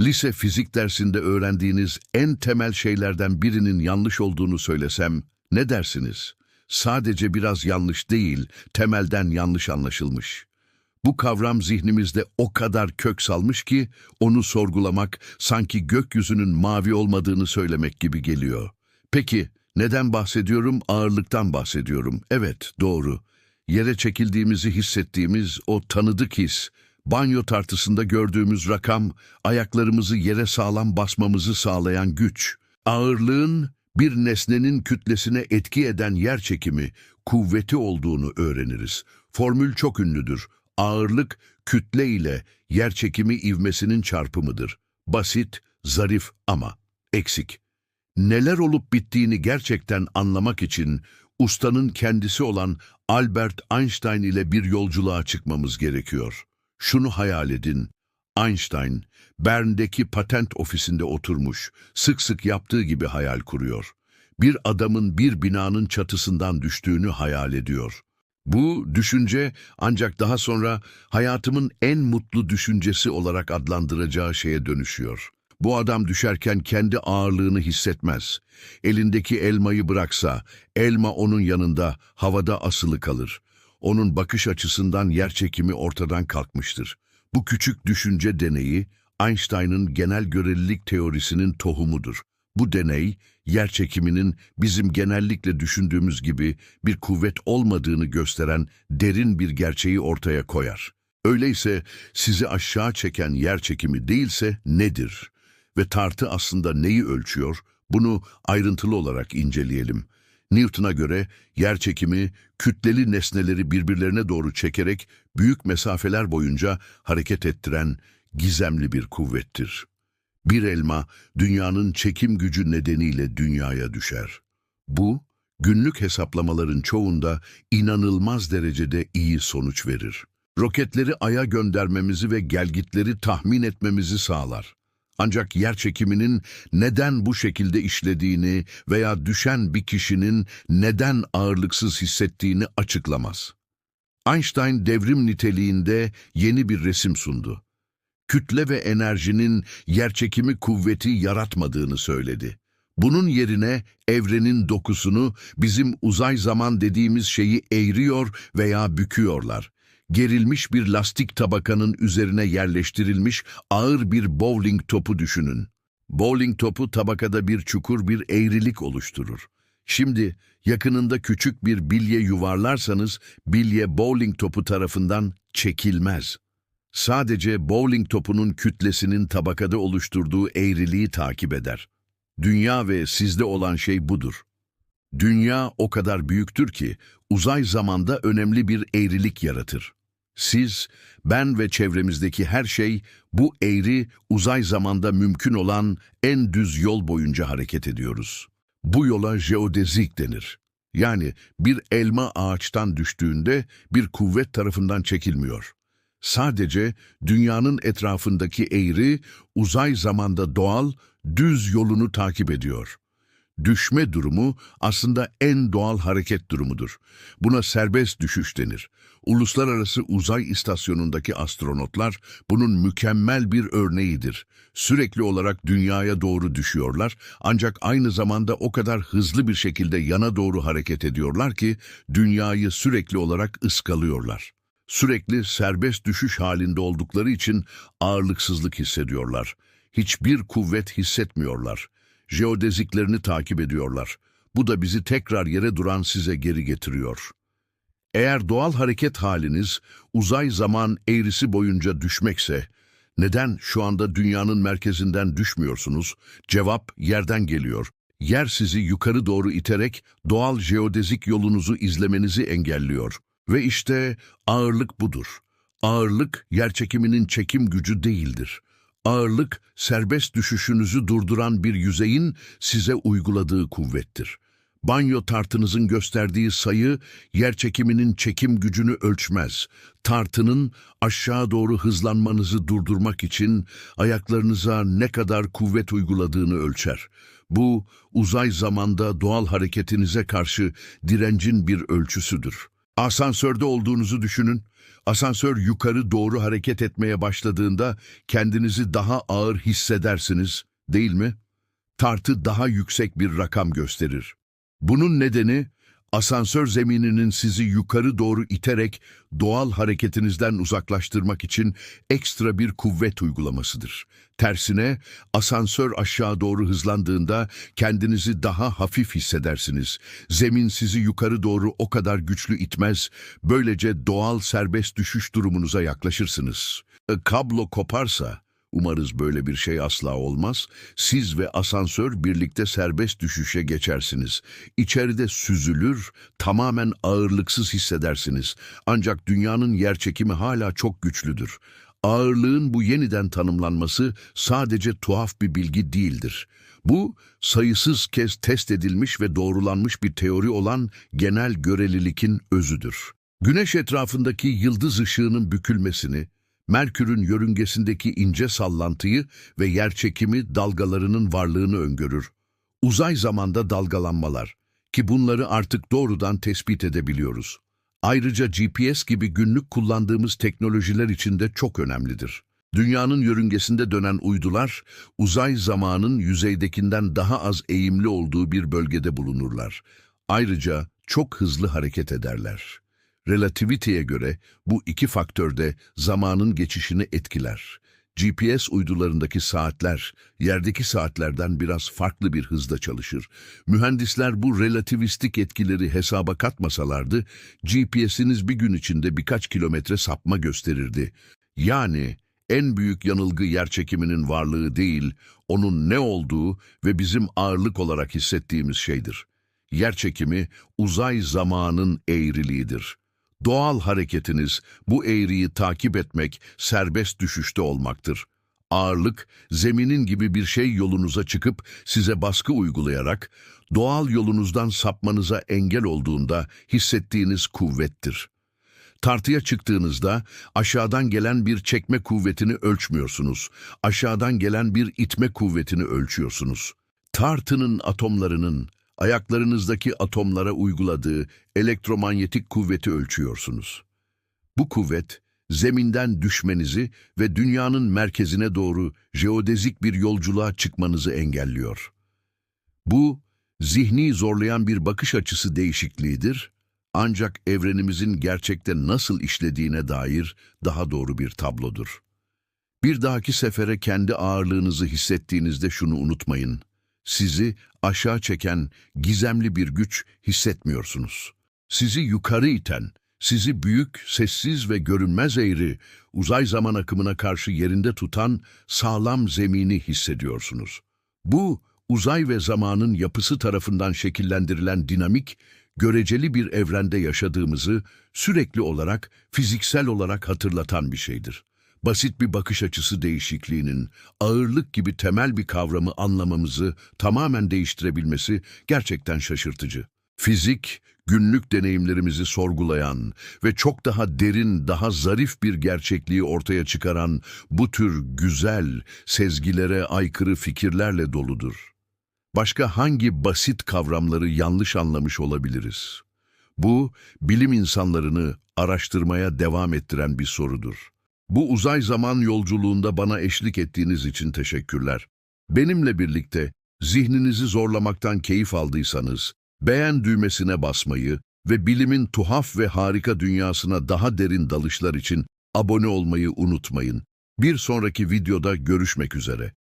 Lise fizik dersinde öğrendiğiniz en temel şeylerden birinin yanlış olduğunu söylesem ne dersiniz? Sadece biraz yanlış değil, temelden yanlış anlaşılmış. Bu kavram zihnimizde o kadar kök salmış ki onu sorgulamak sanki gökyüzünün mavi olmadığını söylemek gibi geliyor. Peki neden bahsediyorum? Ağırlıktan bahsediyorum. Evet, doğru. Yere çekildiğimizi hissettiğimiz o tanıdık his, banyo tartısında gördüğümüz rakam, ayaklarımızı yere sağlam basmamızı sağlayan güç. Ağırlığın bir nesnenin kütlesine etki eden yer çekimi, kuvveti olduğunu öğreniriz. Formül çok ünlüdür. Ağırlık, kütle ile yer çekimi ivmesinin çarpımıdır. Basit, zarif ama eksik. Neler olup bittiğini gerçekten anlamak için ustanın kendisi olan Albert Einstein ile bir yolculuğa çıkmamız gerekiyor. Şunu hayal edin. Einstein, Bern'deki patent ofisinde oturmuş, sık sık yaptığı gibi hayal kuruyor. Bir adamın bir binanın çatısından düştüğünü hayal ediyor. Bu düşünce ancak daha sonra hayatımın en mutlu düşüncesi olarak adlandıracağı şeye dönüşüyor. Bu adam düşerken kendi ağırlığını hissetmez. Elindeki elmayı bıraksa, elma onun yanında havada asılı kalır. Onun bakış açısından yer çekimi ortadan kalkmıştır. Bu küçük düşünce deneyi, Einstein'ın genel görelilik teorisinin tohumudur. Bu deney, yer çekiminin bizim genellikle düşündüğümüz gibi bir kuvvet olmadığını gösteren derin bir gerçeği ortaya koyar. Öyleyse sizi aşağı çeken yer çekimi değilse nedir? Ve tartı aslında neyi ölçüyor? Bunu ayrıntılı olarak inceleyelim. Newton'a göre yer çekimi kütleli nesneleri birbirlerine doğru çekerek büyük mesafeler boyunca hareket ettiren gizemli bir kuvvettir. Bir elma dünyanın çekim gücü nedeniyle dünyaya düşer. Bu, günlük hesaplamaların çoğunda inanılmaz derecede iyi sonuç verir. Roketleri Ay'a göndermemizi ve gelgitleri tahmin etmemizi sağlar. Ancak yer çekiminin neden bu şekilde işlediğini veya düşen bir kişinin neden ağırlıksız hissettiğini açıklamaz. Einstein devrim niteliğinde yeni bir resim sundu. Kütle ve enerjinin yerçekimi kuvveti yaratmadığını söyledi. Bunun yerine evrenin dokusunu bizim uzay zaman dediğimiz şeyi eğriyor veya büküyorlar gerilmiş bir lastik tabakanın üzerine yerleştirilmiş ağır bir bowling topu düşünün. Bowling topu tabakada bir çukur bir eğrilik oluşturur. Şimdi yakınında küçük bir bilye yuvarlarsanız bilye bowling topu tarafından çekilmez. Sadece bowling topunun kütlesinin tabakada oluşturduğu eğriliği takip eder. Dünya ve sizde olan şey budur. Dünya o kadar büyüktür ki uzay zamanda önemli bir eğrilik yaratır. Siz, ben ve çevremizdeki her şey bu eğri, uzay zamanda mümkün olan en düz yol boyunca hareket ediyoruz. Bu yola jeodezik denir. Yani bir elma ağaçtan düştüğünde bir kuvvet tarafından çekilmiyor. Sadece dünyanın etrafındaki eğri, uzay zamanda doğal, düz yolunu takip ediyor. Düşme durumu aslında en doğal hareket durumudur. Buna serbest düşüş denir. Uluslararası Uzay İstasyonu'ndaki astronotlar bunun mükemmel bir örneğidir. Sürekli olarak dünyaya doğru düşüyorlar ancak aynı zamanda o kadar hızlı bir şekilde yana doğru hareket ediyorlar ki dünyayı sürekli olarak ıskalıyorlar. Sürekli serbest düşüş halinde oldukları için ağırlıksızlık hissediyorlar. Hiçbir kuvvet hissetmiyorlar. Jeodeziklerini takip ediyorlar. Bu da bizi tekrar yere duran size geri getiriyor. Eğer doğal hareket haliniz uzay zaman eğrisi boyunca düşmekse, neden şu anda dünyanın merkezinden düşmüyorsunuz? Cevap yerden geliyor. Yer sizi yukarı doğru iterek doğal jeodezik yolunuzu izlemenizi engelliyor. Ve işte ağırlık budur. Ağırlık yerçekiminin çekim gücü değildir. Ağırlık serbest düşüşünüzü durduran bir yüzeyin size uyguladığı kuvvettir. Banyo tartınızın gösterdiği sayı yer çekiminin çekim gücünü ölçmez. Tartının aşağı doğru hızlanmanızı durdurmak için ayaklarınıza ne kadar kuvvet uyguladığını ölçer. Bu uzay zamanda doğal hareketinize karşı direncin bir ölçüsüdür. Asansörde olduğunuzu düşünün. Asansör yukarı doğru hareket etmeye başladığında kendinizi daha ağır hissedersiniz, değil mi? Tartı daha yüksek bir rakam gösterir. Bunun nedeni asansör zemininin sizi yukarı doğru iterek doğal hareketinizden uzaklaştırmak için ekstra bir kuvvet uygulamasıdır. Tersine asansör aşağı doğru hızlandığında kendinizi daha hafif hissedersiniz. Zemin sizi yukarı doğru o kadar güçlü itmez, böylece doğal serbest düşüş durumunuza yaklaşırsınız. E, Kablo koparsa, umarız böyle bir şey asla olmaz, siz ve asansör birlikte serbest düşüşe geçersiniz. İçeride süzülür, tamamen ağırlıksız hissedersiniz. Ancak dünyanın yerçekimi hala çok güçlüdür. Ağırlığın bu yeniden tanımlanması sadece tuhaf bir bilgi değildir. Bu, sayısız kez test edilmiş ve doğrulanmış bir teori olan genel görelilikin özüdür. Güneş etrafındaki yıldız ışığının bükülmesini, Merkür'ün yörüngesindeki ince sallantıyı ve yerçekimi dalgalarının varlığını öngörür. Uzay zamanda dalgalanmalar ki bunları artık doğrudan tespit edebiliyoruz. Ayrıca GPS gibi günlük kullandığımız teknolojiler için de çok önemlidir. Dünyanın yörüngesinde dönen uydular, uzay zamanın yüzeydekinden daha az eğimli olduğu bir bölgede bulunurlar. Ayrıca çok hızlı hareket ederler. Relativiteye göre bu iki faktör de zamanın geçişini etkiler. GPS uydularındaki saatler, yerdeki saatlerden biraz farklı bir hızda çalışır. Mühendisler bu relativistik etkileri hesaba katmasalardı, GPS'iniz bir gün içinde birkaç kilometre sapma gösterirdi. Yani en büyük yanılgı yerçekiminin varlığı değil, onun ne olduğu ve bizim ağırlık olarak hissettiğimiz şeydir. Yerçekimi uzay zamanın eğriliğidir. Doğal hareketiniz bu eğriyi takip etmek, serbest düşüşte olmaktır. Ağırlık, zeminin gibi bir şey yolunuza çıkıp size baskı uygulayarak doğal yolunuzdan sapmanıza engel olduğunda hissettiğiniz kuvvettir. Tartıya çıktığınızda aşağıdan gelen bir çekme kuvvetini ölçmüyorsunuz. Aşağıdan gelen bir itme kuvvetini ölçüyorsunuz. Tartının atomlarının ayaklarınızdaki atomlara uyguladığı elektromanyetik kuvveti ölçüyorsunuz. Bu kuvvet, zeminden düşmenizi ve dünyanın merkezine doğru jeodezik bir yolculuğa çıkmanızı engelliyor. Bu, zihni zorlayan bir bakış açısı değişikliğidir, ancak evrenimizin gerçekte nasıl işlediğine dair daha doğru bir tablodur. Bir dahaki sefere kendi ağırlığınızı hissettiğinizde şunu unutmayın. Sizi aşağı çeken gizemli bir güç hissetmiyorsunuz. Sizi yukarı iten, sizi büyük, sessiz ve görünmez eğri, uzay zaman akımına karşı yerinde tutan sağlam zemini hissediyorsunuz. Bu, uzay ve zamanın yapısı tarafından şekillendirilen dinamik, göreceli bir evrende yaşadığımızı sürekli olarak, fiziksel olarak hatırlatan bir şeydir. Basit bir bakış açısı değişikliğinin, ağırlık gibi temel bir kavramı anlamamızı tamamen değiştirebilmesi gerçekten şaşırtıcı. Fizik, günlük deneyimlerimizi sorgulayan ve çok daha derin, daha zarif bir gerçekliği ortaya çıkaran bu tür güzel, sezgilere aykırı fikirlerle doludur. Başka hangi basit kavramları yanlış anlamış olabiliriz? Bu, bilim insanlarını araştırmaya devam ettiren bir sorudur. Bu uzay zaman yolculuğunda bana eşlik ettiğiniz için teşekkürler. Benimle birlikte zihninizi zorlamaktan keyif aldıysanız, beğen düğmesine basmayı ve bilimin tuhaf ve harika dünyasına daha derin dalışlar için abone olmayı unutmayın. Bir sonraki videoda görüşmek üzere.